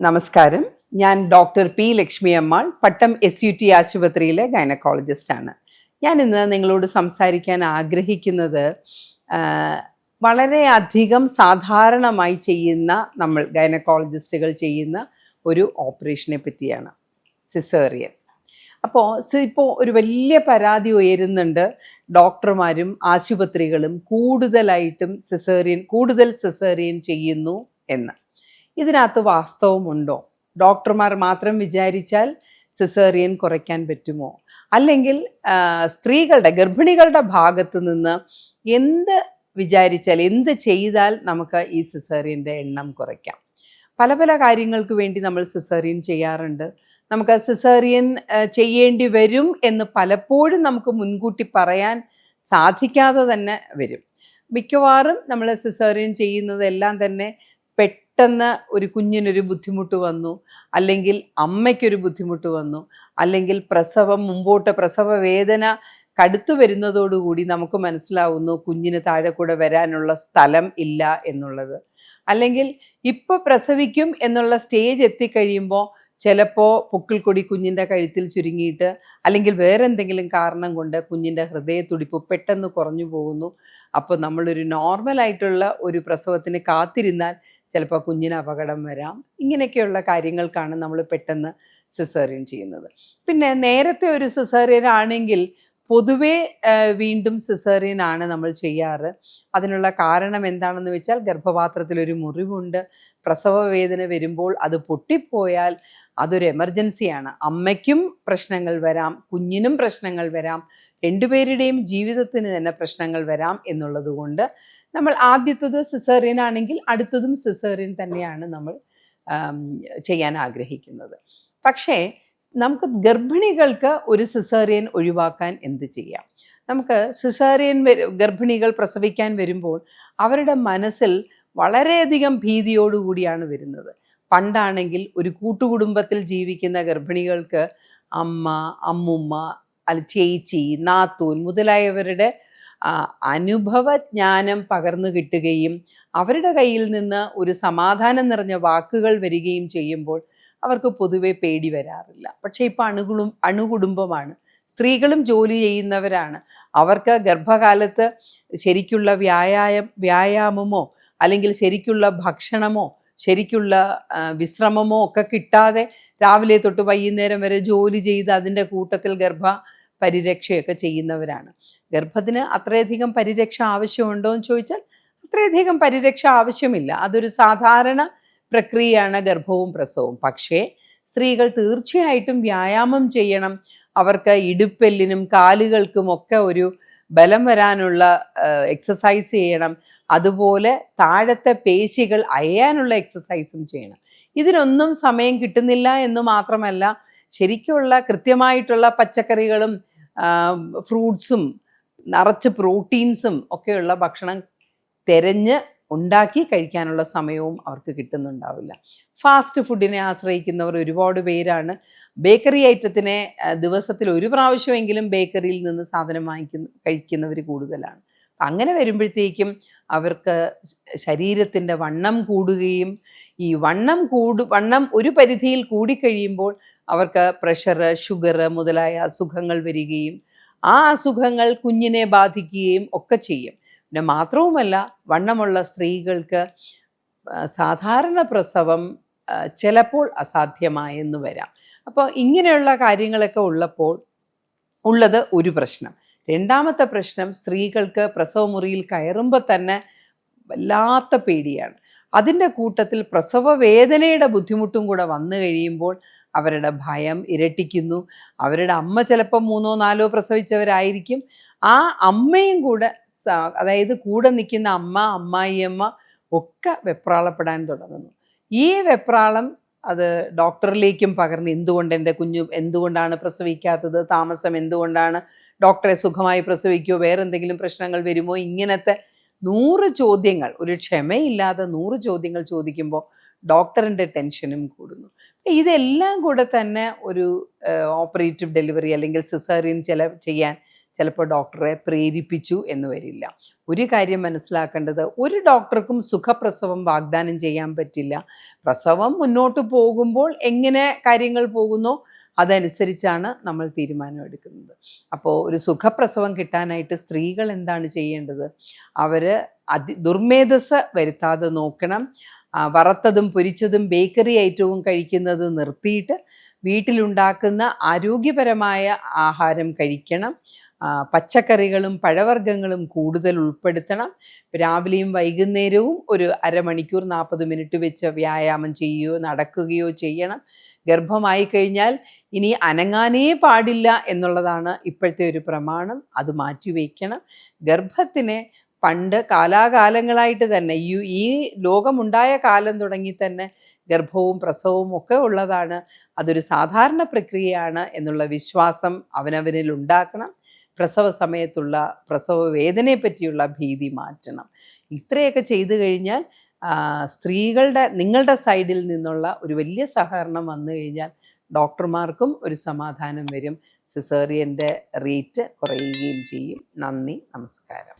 നമസ്കാരം. ഞാൻ doctor P Lakshmi Ammal Pattom S U T ആശുപത്രിയിലെ ഗൈനക്കോളജിസ്റ്റാണ് ഞാൻ ഇന്ന് നിങ്ങളോട് സംസാരിക്കാൻ ആഗ്രഹിക്കുന്നത് വളരെയധികം സാധാരണമായി ചെയ്യുന്ന നമ്മൾ ഗൈനക്കോളജിസ്റ്റുകൾ ചെയ്യുന്ന ഒരു ഓപ്പറേഷനെ പറ്റിയാണ്. സിസേറിയൻ. അപ്പോൾ ഇപ്പോൾ ഒരു വലിയ പരാതി ഉയരുന്നുണ്ട് ഡോക്ടർമാരും ആശുപത്രികളും കൂടുതലായിട്ടും സിസേറിയൻ കൂടുതൽ സിസേറിയൻ ചെയ്യുന്നു എന്ന്. ഇതിനകത്ത് വാസ്തവമുണ്ടോ? ഡോക്ടർമാർ മാത്രം വിചാരിച്ചാൽ സിസേറിയൻ കുറയ്ക്കാൻ പറ്റുമോ? അല്ലെങ്കിൽ സ്ത്രീകളുടെ ഗർഭിണികളുടെ ഭാഗത്ത് നിന്ന് എന്ത് വിചാരിച്ചാൽ എന്ത് ചെയ്താൽ നമുക്ക് ഈ സിസേറിയന്റെ എണ്ണം കുറയ്ക്കാം? പല പല കാര്യങ്ങൾക്ക് വേണ്ടി നമ്മൾ സിസേറിയൻ ചെയ്യാറുണ്ട്. നമുക്ക് സിസേറിയൻ ചെയ്യേണ്ടി വരും എന്ന് പലപ്പോഴും നമുക്ക് മുൻകൂട്ടി പറയാൻ സാധിക്കാതെ തന്നെ വരും. മിക്കവാറും നമ്മൾ സിസേറിയൻ ചെയ്യുന്നതെല്ലാം തന്നെ പെട്ടെന്ന് ഒരു കുഞ്ഞിനൊരു ബുദ്ധിമുട്ട് വന്നു അല്ലെങ്കിൽ അമ്മയ്ക്കൊരു ബുദ്ധിമുട്ട് വന്നു അല്ലെങ്കിൽ പ്രസവം മുമ്പോട്ട് പ്രസവ വേദന കടുത്തു വരുന്നതോടുകൂടി നമുക്ക് മനസ്സിലാവുന്നു കുഞ്ഞിന് താഴെ കൂടെ വരാനുള്ള സ്ഥലം ഇല്ല എന്നുള്ളത്. അല്ലെങ്കിൽ ഇപ്പോൾ പ്രസവിക്കും എന്നുള്ള സ്റ്റേജ് എത്തിക്കഴിയുമ്പോൾ ചിലപ്പോൾ പൊക്കിൾക്കൊടി കുഞ്ഞിന്റെ കഴുത്തിൽ ചുരുങ്ങിയിട്ട് അല്ലെങ്കിൽ വേറെ എന്തെങ്കിലും കാരണം കൊണ്ട് കുഞ്ഞിന്റെ ഹൃദയത്തുടിപ്പ് പെട്ടെന്ന് കുറഞ്ഞു പോകുന്നു. അപ്പോൾ നമ്മളൊരു നോർമലായിട്ടുള്ള ഒരു പ്രസവത്തിന് കാത്തിരുന്നാൽ ചിലപ്പോൾ കുഞ്ഞിന് അപകടം വരാം. ഇങ്ങനെയൊക്കെയുള്ള കാര്യങ്ങൾക്കാണ് നമ്മൾ പെട്ടെന്ന് സിസേറിയൻ ചെയ്യുന്നത്. പിന്നെ നേരത്തെ ഒരു സിസേറിയൻ ആണെങ്കിൽ പൊതുവേ വീണ്ടും സിസേറിയൻ ആണ് നമ്മൾ ചെയ്യാറ്. അതിനുള്ള കാരണം എന്താണെന്ന് വെച്ചാൽ ഗർഭപാത്രത്തിൽ ഒരു മുറിവുണ്ട്. പ്രസവ വേദന വരുമ്പോൾ അത് പൊട്ടിപ്പോയാൽ അതൊരു എമർജൻസിയാണ് അമ്മയ്ക്കും പ്രശ്നങ്ങൾ വരാം കുഞ്ഞിനും പ്രശ്നങ്ങൾ വരാം രണ്ടുപേരുടെയും ജീവിതത്തിന് തന്നെ പ്രശ്നങ്ങൾ വരാം എന്നുള്ളത് കൊണ്ട് നമ്മൾ ആദ്യത്തത് സിസേറിയൻ ആണെങ്കിൽ അടുത്തതും സിസേറിയൻ തന്നെയാണ് നമ്മൾ ചെയ്യാൻ ആഗ്രഹിക്കുന്നത്. പക്ഷേ നമുക്ക് ഗർഭിണികൾക്ക് ഒരു സിസേറിയൻ ഒഴിവാക്കാൻ എന്ത് ചെയ്യാം? നമുക്ക് സിസേറിയൻ ഗർഭിണികൾ പ്രസവിക്കാൻ വരുമ്പോൾ അവരുടെ മനസ്സിൽ വളരെയധികം ഭീതിയോടുകൂടിയാണ് വരുന്നത്. പണ്ടാണെങ്കിൽ ഒരു കൂട്ടുകുടുംബത്തിൽ ജീവിക്കുന്ന ഗർഭിണികൾക്ക് അമ്മ അമ്മുമ്മ അല്ല ചേച്ചി നാത്തൂൻ മുതലായവരുടെ അനുഭവജ്ഞാനം പകർന്നു കിട്ടുകയും അവരുടെ കയ്യിൽ നിന്ന് ഒരു സമാധാനം നിറഞ്ഞ വാക്കുകൾ വരികയും ചെയ്യുമ്പോൾ അവർക്ക് പൊതുവെ പേടി വരാറില്ല. പക്ഷേ ഇപ്പം അണുകുളും അണുകുടുംബമാണ്. സ്ത്രീകളും ജോലി ചെയ്യുന്നവരാണ്. അവർക്ക് ഗർഭകാലത്ത് ശരിക്കുള്ള വ്യായാമം വ്യായാമമോ അല്ലെങ്കിൽ ശരിക്കുള്ള ഭക്ഷണമോ ശരിക്കുള്ള വിശ്രമമോ ഒക്കെ കിട്ടാതെ രാവിലെ തൊട്ട് വൈകുന്നേരം വരെ ജോലി ചെയ്ത് അതിന്റെ കൂട്ടത്തിൽ ഗർഭ പരിരക്ഷയൊക്കെ ചെയ്യുന്നവരാണ്. ഗർഭത്തിന് അത്രയധികം പരിരക്ഷ ആവശ്യമുണ്ടോ എന്ന് ചോദിച്ചാൽ അത്രയധികം പരിരക്ഷ ആവശ്യമില്ല. അതൊരു സാധാരണ പ്രക്രിയയാണ് ഗർഭവും പ്രസവവും. പക്ഷേ സ്ത്രീകൾ തീർച്ചയായിട്ടും വ്യായാമം ചെയ്യണം. അവർക്ക് ഇടുപ്പെല്ലിനും കാലുകൾക്കും ഒക്കെ ഒരു ബലം വരാനുള്ള എക്സസൈസ് ചെയ്യണം. അതുപോലെ താഴത്തെ പേശികൾ അയയാനുള്ള എക്സസൈസും ചെയ്യണം. ഇതിനൊന്നും സമയം കിട്ടുന്നില്ല എന്ന് മാത്രമല്ല ശരിക്കുള്ള കൃത്യമായിട്ടുള്ള പച്ചക്കറികളും ഫ്രൂട്ട്സും നിറച്ച് പ്രോട്ടീൻസും ഒക്കെയുള്ള ഭക്ഷണം തിരഞ്ഞ് ഉണ്ടാക്കി കഴിക്കാനുള്ള സമയവും അവർക്ക് കിട്ടുന്നുണ്ടാവില്ല. ഫാസ്റ്റ് ഫുഡിനെ ആശ്രയിക്കുന്നവർ ഒരുപാട് പേരാണ്. ബേക്കറി ഐറ്റത്തിനെ ദിവസത്തിൽ ഒരു പ്രാവശ്യമെങ്കിലും ബേക്കറിയിൽ നിന്ന് സാധനം വാങ്ങിക്കുന്ന കഴിക്കുന്നവർ കൂടുതലാണ്. അങ്ങനെ വരുമ്പോഴത്തേക്കും അവർക്ക് ശരീരത്തിന്റെ വണ്ണം കൂടുകയും ഈ വണ്ണം കൂടു വണ്ണം ഒരു പരിധിയിൽ കൂടിക്കഴിയുമ്പോൾ അവർക്ക് പ്രഷർ ഷുഗർ മുതലായ അസുഖങ്ങൾ വരികയും ആ അസുഖങ്ങൾ കുഞ്ഞിനെ ബാധിക്കുകയും ഒക്കെ ചെയ്യും. പിന്നെ മാത്രവുമല്ല വണ്ണമുള്ള സ്ത്രീകൾക്ക് സാധാരണ പ്രസവം ചിലപ്പോൾ അസാധ്യമായെന്ന് വരാം. അപ്പോൾ ഇങ്ങനെയുള്ള കാര്യങ്ങളൊക്കെ ഉള്ളപ്പോൾ ഉള്ളത് ഒരു പ്രശ്നം. രണ്ടാമത്തെ പ്രശ്നം സ്ത്രീകൾക്ക് പ്രസവമുറിയിൽ കയറുമ്പോൾ തന്നെ വല്ലാത്ത പേടിയാണ്. അതിന്റെ കൂട്ടത്തിൽ പ്രസവ വേദനയുടെ ബുദ്ധിമുട്ടും കൂടെ വന്നു കഴിയുമ്പോൾ അവരുടെ ഭയം ഇരട്ടിക്കുന്നു. അവരുടെ അമ്മ ചിലപ്പോൾ മൂന്നോ നാലോ പ്രസവിച്ചവരായിരിക്കും. ആ അമ്മയും കൂടെ അതായത് കൂടെ നിൽക്കുന്ന അമ്മ അമ്മായിയമ്മ ഒക്കെ വെപ്രാളപ്പെടാൻ തുടങ്ങുന്നു. ഈ വെപ്രാളം അത് ഡോക്ടറിലേക്കും പകർന്ന് എന്തുകൊണ്ട് എന്റെ കുഞ്ഞു എന്തുകൊണ്ടാണ് പ്രസവിക്കാത്തത്? താമസം എന്തുകൊണ്ടാണ് ഡോക്ടറെ സുഖമായി പ്രസവിക്കുമോ വേറെ എന്തെങ്കിലും പ്രശ്നങ്ങൾ വരുമോ? ഇങ്ങനത്തെ നൂറ് ചോദ്യങ്ങൾ ഒരു ക്ഷമയില്ലാതെ നൂറ് ചോദ്യങ്ങൾ ചോദിക്കുമ്പോൾ ഡോക്ടറിന്റെ ടെൻഷനും കൂടുന്നു. ഇതെല്ലാം കൂടെ തന്നെ ഒരു ഓപ്പറേറ്റീവ് ഡെലിവറി അല്ലെങ്കിൽ സിസേറിയൻ ചില ചെയ്യാൻ ചിലപ്പോൾ ഡോക്ടറെ പ്രേരിപ്പിച്ചു എന്ന് വരില്ല. ഒരു കാര്യം മനസ്സിലാക്കേണ്ടത് ഒരു ഡോക്ടർക്കും സുഖപ്രസവം വാഗ്ദാനം ചെയ്യാൻ പറ്റില്ല. പ്രസവം മുന്നോട്ട് പോകുമ്പോൾ എങ്ങനെ കാര്യങ്ങൾ പോകുന്നോ അതനുസരിച്ചാണ് നമ്മൾ തീരുമാനമെടുക്കുന്നത് അപ്പോൾ ഒരു സുഖപ്രസവം കിട്ടാനായിട്ട് സ്ത്രീകൾ എന്താണ് ചെയ്യേണ്ടത്? അവർ അതി ദുർമേധസ് വരുത്താതെ നോക്കണം. വറുത്തതും പൊരിച്ചതും ബേക്കറി ഐറ്റവും കഴിക്കുന്നത് നിർത്തിയിട്ട് വീട്ടിലുണ്ടാക്കുന്ന ആരോഗ്യപരമായ ആഹാരം കഴിക്കണം. പച്ചക്കറികളും പഴവർഗങ്ങളും കൂടുതൽ ഉൾപ്പെടുത്തണം. രാവിലെയും വൈകുന്നേരവും ഒരു അരമണിക്കൂർ നാൽപ്പത് മിനിറ്റ് വെച്ച് വ്യായാമം ചെയ്യുകയോ നടക്കുകയോ ചെയ്യണം. ഗർഭമായി കഴിഞ്ഞാൽ ഇനി അനങ്ങാനേ പാടില്ല എന്നുള്ളതാണ് ഇപ്പോഴത്തെ ഒരു പ്രമാണം. അത് മാറ്റിവെക്കണം. ഗർഭത്തിനെ പണ്ട് കാലാകാലങ്ങളായിട്ട് തന്നെ ഈ ഈ ലോകമുണ്ടായ കാലം തുടങ്ങി തന്നെ ഗർഭവും പ്രസവവും ഒക്കെ ഉള്ളതാണ്. അതൊരു സാധാരണ പ്രക്രിയയാണ് എന്നുള്ള വിശ്വാസം അവനവനിൽ ഉണ്ടാക്കണം. പ്രസവ സമയത്തുള്ള പ്രസവ വേദനയെ പറ്റിയുള്ള ഭീതി മാറ്റണം. ഇത്രയൊക്കെ ചെയ്തു കഴിഞ്ഞാൽ സ്ത്രീകളുടെ നിങ്ങളുടെ സൈഡിൽ നിന്നുള്ള ഒരു വലിയ സഹകരണം വന്നു കഴിഞ്ഞാൽ ഡോക്ടർമാർക്കും ഒരു സമാധാനം വരും. സിസേറിയന്റെ റേറ്റ് കുറയുകയും ചെയ്യും. നന്ദി നമസ്കാരം.